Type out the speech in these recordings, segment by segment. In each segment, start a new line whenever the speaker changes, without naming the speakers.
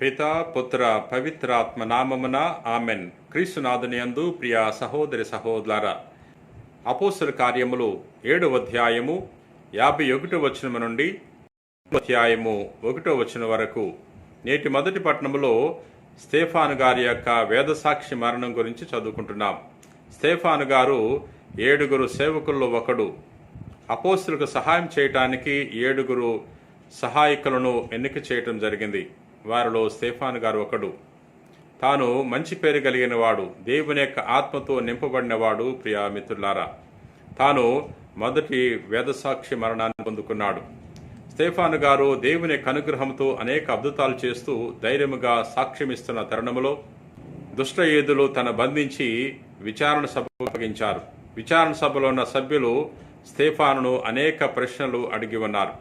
పిత పుత్ర పవిత్రాత్మ నామమున ఆమెన్. క్రీస్తునాథుని యందు ప్రియ సహోదరి సహోదర అపోసర కార్యములు ఏడు అధ్యాయము యాభై ఒకటో వచనము నుండి అధ్యాయము ఒకటో వచనం వరకు. నేటి మొదటి పట్టణంలో స్టేఫాను గారి యొక్క వేదసాక్షి మరణం గురించి చదువుకుంటున్నాం. స్టేఫాను గారు ఏడుగురు సేవకుల్లో ఒకడు. అపోస్తులకు సహాయం చేయటానికి ఏడుగురు సహాయకులను ఎన్నిక చేయటం జరిగింది. వారిలో స్టేఫాన్ గారు ఒకడు. తాను మంచి పేరు కలిగిన వాడు దేవుని యొక్క ఆత్మతో నింపబడినవాడు ప్రియా మిత్రులారా. తాను మొదటి వేదసాక్షి మరణాన్ని పొందుకున్నాడు. స్టేఫాను గారు దేవుని యొక్క అనుగ్రహంతో అనేక అద్భుతాలు చేస్తూ ధైర్యముగా సాక్ష్యమిస్తున్న తరుణములో దుష్ట ఏదులు తన బంధించి విచారణ సభ అప్పగించారు విచారణ సభలో ఉన్న సభ్యులు స్టేఫాను అనేక ప్రశ్నలు అడిగి ఉన్నారు.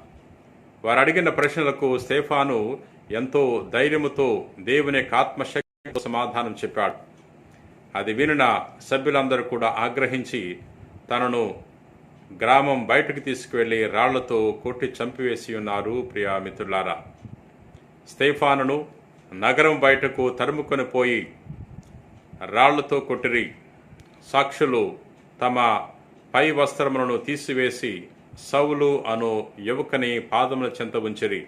వారు అడిగిన ప్రశ్నలకు స్టేఫాను ఎంతో ధైర్యముతో దేవుని యొక్క ఆత్మశక్తితో సమాధానం చెప్పాడు. అది వినిన సభ్యులందరూ కూడా ఆగ్రహించి తనను గ్రామం బయటకు తీసుకువెళ్ళి రాళ్ళతో కొట్టి చంపివేసి ఉన్నారు ప్రియా మిత్రులారా. స్టేఫానును నగరం బయటకు తరుముకొని పోయి రాళ్ళతో కొట్టిరి. సాక్షులు తమ పై వస్త్రములను తీసివేసి సౌలు అను యువకని పాదముల చెంత ఉంచిరి.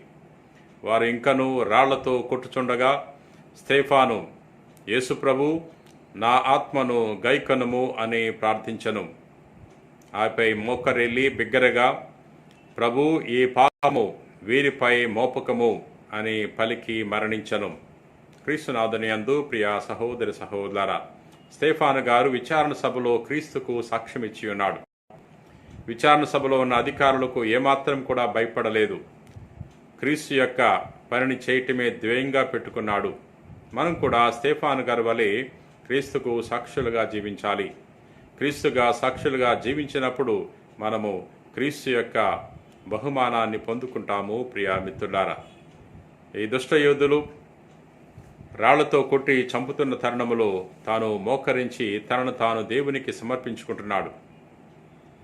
వారు ఇంకను రాళ్ళతో కొట్టుచుండగా స్టేఫాను యేసుప్రభు నా ఆత్మను గైకనుము అని ప్రార్థించను. ఆపై మోకరెల్లి బిగ్గరగా ప్రభు ఈ పాపము వీరిపై మోపకము అని పలికి మరణించను. క్రీస్తునాథుని అందు ప్రియ సహోదరి సహోదర స్టేఫాను గారు విచారణ సభలో క్రీస్తుకు సాక్ష్యమిచ్చి ఉన్నాడు. విచారణ సభలో ఉన్న అధికారులకు ఏమాత్రం కూడా భయపడలేదు. క్రీస్తు యొక్క పనిని చేయటమే ద్వేయంగా పెట్టుకున్నాడు. మనం కూడా స్టేఫాన్ గారి వలె క్రీస్తుకు సాక్షులుగా జీవించాలి. క్రీస్తుగా సాక్షులుగా జీవించినప్పుడు మనము క్రీస్తు యొక్క బహుమానాన్ని పొందుకుంటాము ప్రియా మిత్రులారా. ఈ దుష్టయోధులు రాళ్ళతో కొట్టి చంపుతున్న తరుణములో తాను మోకరించి తనను తాను దేవునికి సమర్పించుకుంటున్నాడు.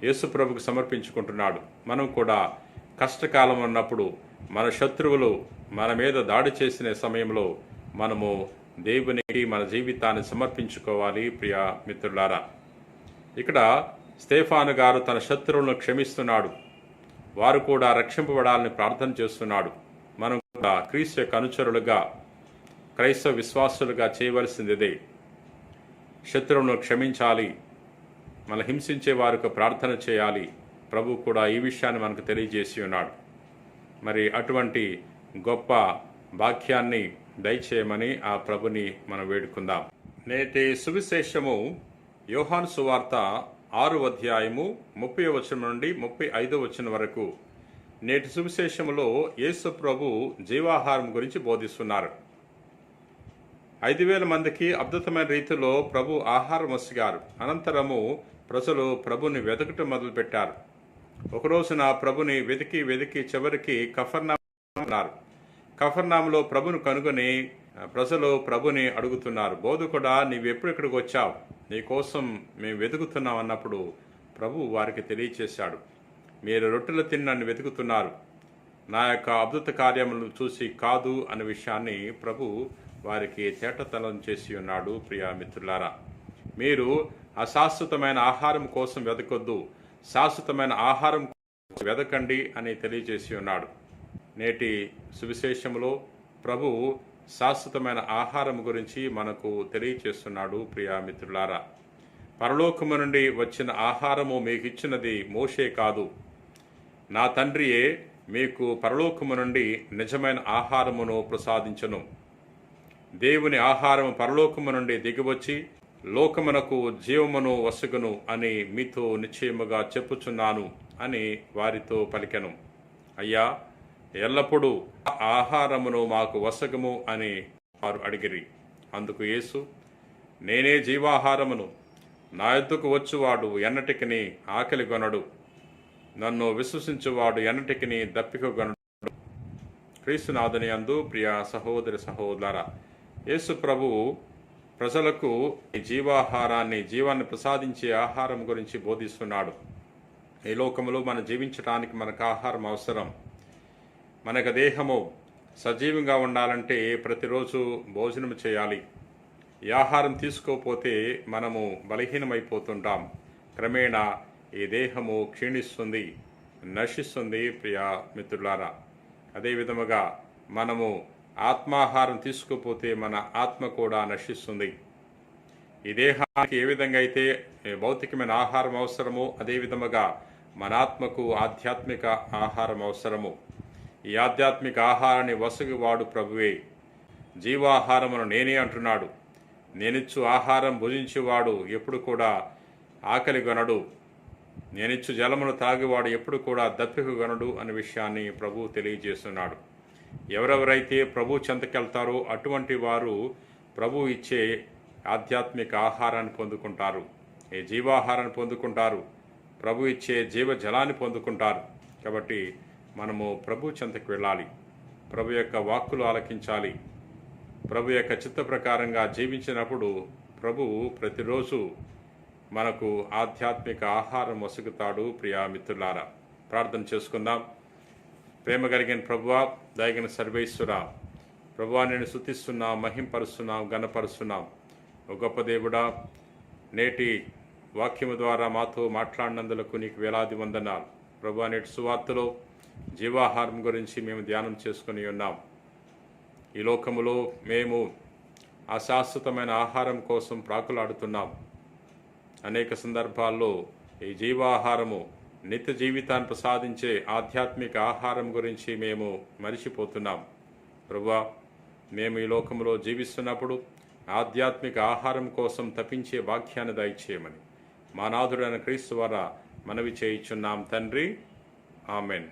యేసుప్రభుకు సమర్పించుకుంటున్నాడు. మనం కూడా కష్టకాలం ఉన్నప్పుడు మన శత్రువులు మన మీద దాడి చేసిన సమయంలో మనము దేవునికి మన జీవితాన్ని సమర్పించుకోవాలి ప్రియ మిత్రులారా. ఇక్కడ స్టేఫాను గారు తన శత్రువులను క్షమిస్తున్నాడు. వారు కూడా రక్షింపబడాలని ప్రార్థన చేస్తున్నాడు. మనం కూడా క్రీస్తు యొక్క అనుచరులుగా క్రైస్తవ విశ్వాసులుగా చేయవలసిందిదే. శత్రువులను క్షమించాలి మన హింసించే వారికి ప్రార్థన చేయాలి. ప్రభు కూడా ఈ విషయాన్ని మనకు తెలియజేసి ఉన్నాడు. మరి అటువంటి గొప్ప వాక్యాన్ని దయచేయమని ఆ ప్రభుని మనం వేడుకుందాం. నేటి సువిశేషము యోహాను సువార్త ఆరు అధ్యాయము ముప్పై వచనం నుండి ముప్పై ఐదో వచనం వరకు. నేటి సువిశేషములో యేసు ప్రభు జీవాహారం గురించి బోధిస్తున్నారు. ఐదు వేల మందికి అద్భుతమైన రీతిలో ప్రభు ఆహారం వసిగారు అనంతరము ప్రజలు ప్రభుని వెతకటం మొదలుపెట్టారు. ఒకరోజున ప్రభుని వెతికి వెతికి చివరికి కఫర్నామన్నారు. కఫర్నామలో ప్రభును కనుగొని ప్రజలు ప్రభుని అడుగుతున్నారు. బోధకుడా నీవెప్పుడు ఇక్కడికి వచ్చావు? నీ కోసం మేము వెతుకుతున్నాం అన్నప్పుడు ప్రభు వారికి తెలియచేశాడు. మీరు రొట్టెలు తిని నన్ను వెతుకుతున్నారు. నా యొక్క అద్భుత కార్యములను చూసి కాదు అనే విషయాన్ని ప్రభు వారికి తేటతలం చేసి ఉన్నాడు. ప్రియా మిత్రులారా మీరు అశాశ్వతమైన ఆహారం కోసం వెతకొద్దు. శాశ్వతమైన ఆహారం వెదకండి వెతకండి అని తెలియజేసి ఉన్నాడు. నేటి సువిశేషములో ప్రభు శాశ్వతమైన ఆహారం గురించి మనకు తెలియచేస్తున్నాడు ప్రియా మిత్రులారా. పరలోకము నుండి వచ్చిన ఆహారము మీకు ఇచ్చినది మోషే కాదు. నా తండ్రియే మీకు పరలోకము నుండి నిజమైన ఆహారమును ప్రసాదించను. దేవుని ఆహారము పరలోకము నుండి దిగివచ్చి లోకమునకు జీవమును వసుగును అని మీతో నిశ్చయముగా చెప్పుచున్నాను అని వారితో పలికెను. అయ్యా ఎల్లప్పుడూ ఆహారమును మాకు వసగము అని వారు అడిగిరి. అందుకు యేసు నేనే జీవాహారమును. నా ఎద్దుకు వచ్చువాడు ఎన్నటికిని ఆకలిగొనడు నన్ను విశ్వసించువాడు ఎన్నటికిని దప్పికగొనడు క్రీస్తునాథుని అందు ప్రియ సహోదరి సహోదర యేసు ప్రభువు ప్రజలకు ఈ జీవాహారాన్ని జీవాన్ని ప్రసాదించే ఆహారం గురించి బోధిస్తున్నాడు. ఈ లోకంలో మనం జీవించడానికి మనకు ఆహారం అవసరం. మనకు దేహము సజీవంగా ఉండాలంటే ప్రతిరోజు భోజనం చేయాలి. ఈ ఆహారం తీసుకోకపోతే మనము బలహీనమైపోతుంటాం. క్రమేణా ఈ దేహము క్షీణిస్తుంది నశిస్తుంది ప్రియా మిత్రులారా. అదేవిధముగా మనము ఆత్మాహారం తీసుకుపోతే మన ఆత్మ కూడా నశిస్తుంది. ఈ దేహానికి ఏ విధంగా అయితే భౌతికమైన ఆహారం అవసరమో అదే విధముగా మన ఆత్మకు ఆధ్యాత్మిక ఆహారం అవసరము. ఈ ఆధ్యాత్మిక ఆహారాన్ని వసగువాడు ప్రభువే. జీవాహారమును నేనే అంటున్నాడు. నేనిచ్చు ఆహారం భుజించేవాడు ఎప్పుడు కూడా ఆకలి గొనడు. నేనిచ్చు జలమును తాగేవాడు ఎప్పుడు కూడా దప్పికగొనడు అనే విషయాన్ని ప్రభు తెలియజేస్తున్నాడు. ఎవరెవరైతే ప్రభు చెంతకెళ్తారో అటువంటి వారు ప్రభు ఇచ్చే ఆధ్యాత్మిక ఆహారాన్ని పొందుకుంటారు. ఈ జీవాహారాన్ని పొందుకుంటారు? ప్రభు ఇచ్చే జీవ జలాన్ని పొందుకుంటారు. కాబట్టి మనము ప్రభు చెంతకు వెళ్ళాలి. ప్రభు యొక్క వాక్కులు ఆలకించాలి. ప్రభు యొక్క చిత్త ప్రకారంగా జీవించినప్పుడు ప్రభు ప్రతిరోజు మనకు ఆధ్యాత్మిక ఆహారం వసుకుతాడు ప్రియా మిత్రులారా. ప్రార్థన చేసుకుందాం. ప్రేమ కలిగిన ప్రభువా దయగిన సర్వేశ్వర ప్రభువా నేను శుతిస్తున్నాం మహింపరుస్తున్నాం గణపరుస్తున్నాం ఓ గొప్ప దేవుడా నేటి వాక్యము ద్వారా మాతో మాట్లాడినందులకు నీకు వేలాది వందనాలు. ప్రభు నేటి సువార్తలో జీవాహారం గురించి మేము ధ్యానం చేసుకుని ఉన్నాం. ఈ లోకములో మేము అశాశ్వతమైన ఆహారం కోసం ప్రాకులాడుతున్నాం. అనేక సందర్భాల్లో ఈ జీవాహారము నిత్య జీవితాన్ని ప్రసాదించే ఆధ్యాత్మిక ఆహారం గురించి మేము మరిచిపోతున్నాం. ప్రభువా మేము ఈ లోకంలో జీవిస్తున్నప్పుడు ఆధ్యాత్మిక ఆహారం కోసం తప్పించే వాక్యాన్ని దయచేయమని. మా నాథుడైన క్రీస్తు ద్వారా మనవి చేయించున్నాం తండ్రి. ఆమెన్.